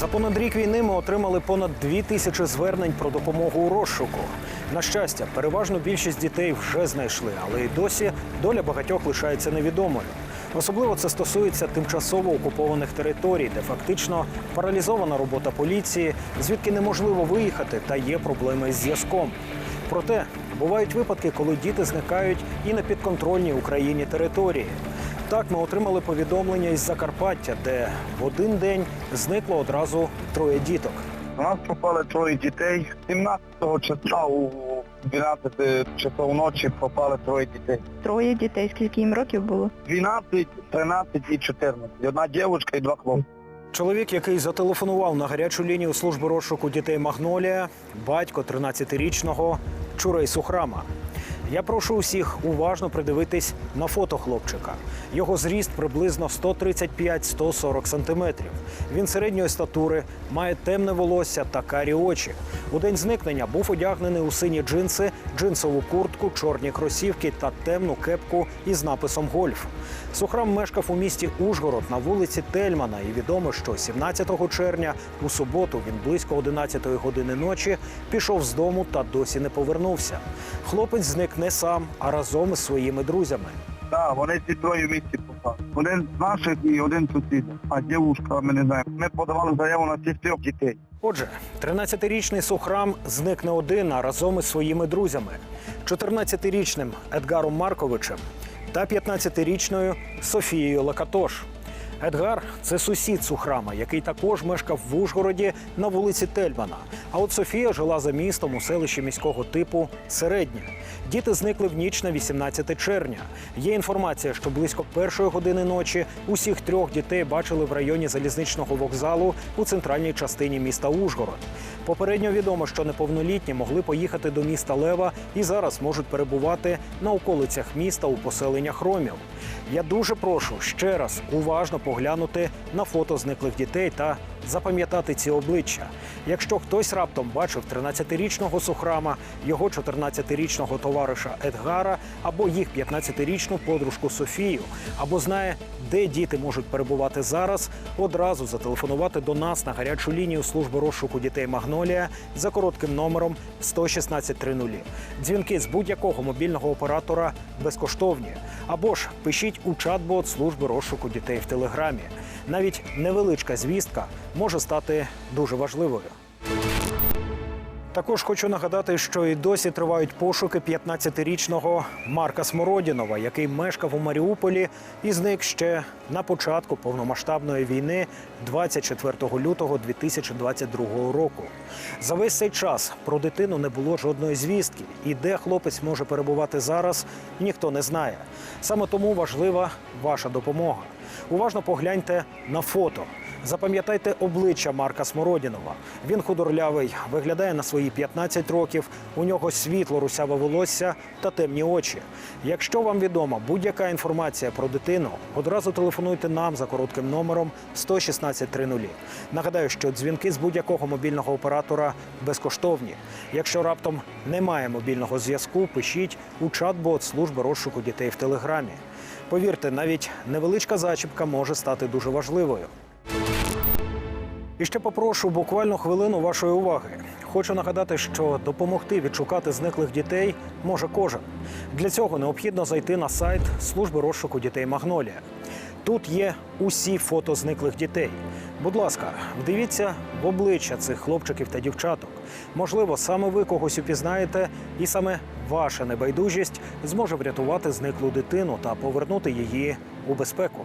За понад рік війни ми отримали понад дві тисячі звернень про допомогу у розшуку. На щастя, переважну більшість дітей вже знайшли, але й досі доля багатьох лишається невідомою. Особливо це стосується тимчасово окупованих територій, де фактично паралізована робота поліції, звідки неможливо виїхати та є проблеми з зв'язком. Проте бувають випадки, коли діти зникають і на підконтрольній Україні території. Так ми отримали повідомлення із Закарпаття, де в один день зникло одразу троє діток. У нас пропали троє дітей. 17 числа у 12 часов ночі пропали троє дітей. Троє дітей, скільки їм років було? 12, 13 і 14. Одна дівчинка і два хлопці. Чоловік, який зателефонував на гарячу лінію служби розшуку дітей Магнолія, батько 13-річного Чурей Сухрама. Я прошу усіх уважно придивитись на фото хлопчика. Його зріст приблизно 135-140 сантиметрів. Він середньої статури, має темне волосся та карі очі. У день зникнення був одягнений у сині джинси, джинсову куртку, чорні кросівки та темну кепку із написом Гольф. Сухрам мешкав у місті Ужгород на вулиці Тельмана, і відомо, що 17 червня у суботу він близько 11 години ночі пішов з дому та досі не повернувся. Хлопець зник не сам, а разом із своїми друзями. Так, вони ці троє в місті пропали. Один з наших і один сусід. А дівчинка ми не знаємо. Ми подавали заяву на цих трьох дітей. Отже, 13-річний Сухрам зник не один, а разом із своїми друзями: 14-річним Едгаром Марковичем та 15-річною Софією Лакатош. Едгар це сусід Сухрама, який також мешкав в Ужгороді на вулиці Тельмана. А от Софія жила за містом у селищі міського типу Середнє. Діти зникли в ніч на 18 червня. Є інформація, що близько першої години ночі усіх трьох дітей бачили в районі залізничного вокзалу у центральній частині міста Ужгород. Попередньо відомо, що неповнолітні могли поїхати до міста Лева і зараз можуть перебувати на околицях міста у поселеннях Ромів. Я дуже прошу ще раз уважно поглянути на фото зниклих дітей та запам'ятати ці обличчя. Якщо хтось раптом бачив 13-річного Сухрама, його 14-річного товариша Едгара або їх 15-річну подружку Софію, або знає, де діти можуть перебувати зараз, одразу зателефонувати до нас на гарячу лінію служби розшуку дітей Магнолія за коротким номером 11630. Дзвінки з будь-якого мобільного оператора безкоштовні. Або ж пишіть у чат-бот служби розшуку дітей в телеграмі. Навіть невеличка звістка може стати дуже важливою. Також хочу нагадати, що і досі тривають пошуки 15-річного Марка Смородінова, який мешкав у Маріуполі і зник ще на початку повномасштабної війни 24 лютого 2022 року. За весь цей час про дитину не було жодної звістки, і де хлопець може перебувати зараз, ніхто не знає. Саме тому важлива ваша допомога. Уважно погляньте на фото. Запам'ятайте обличчя Марка Смородінова. Він худорлявий, виглядає на свої 15 років. У нього світло русяве волосся та темні очі. Якщо вам відома будь-яка інформація про дитину, одразу телефонуйте нам за коротким номером 11630. Нагадаю, що дзвінки з будь-якого мобільного оператора безкоштовні. Якщо раптом немає мобільного зв'язку, пишіть у чат-бот служби розшуку дітей в телеграмі. Повірте, навіть невеличка зачіпка може стати дуже важливою. І ще попрошу буквально хвилину вашої уваги. Хочу нагадати, що допомогти відшукати зниклих дітей може кожен. Для цього необхідно зайти на сайт служби розшуку дітей Магнолія. Тут є усі фото зниклих дітей. Будь ласка, вдивіться в обличчя цих хлопчиків та дівчаток. Можливо, саме ви когось упізнаєте, і саме ваша небайдужість зможе врятувати зниклу дитину та повернути її у безпеку.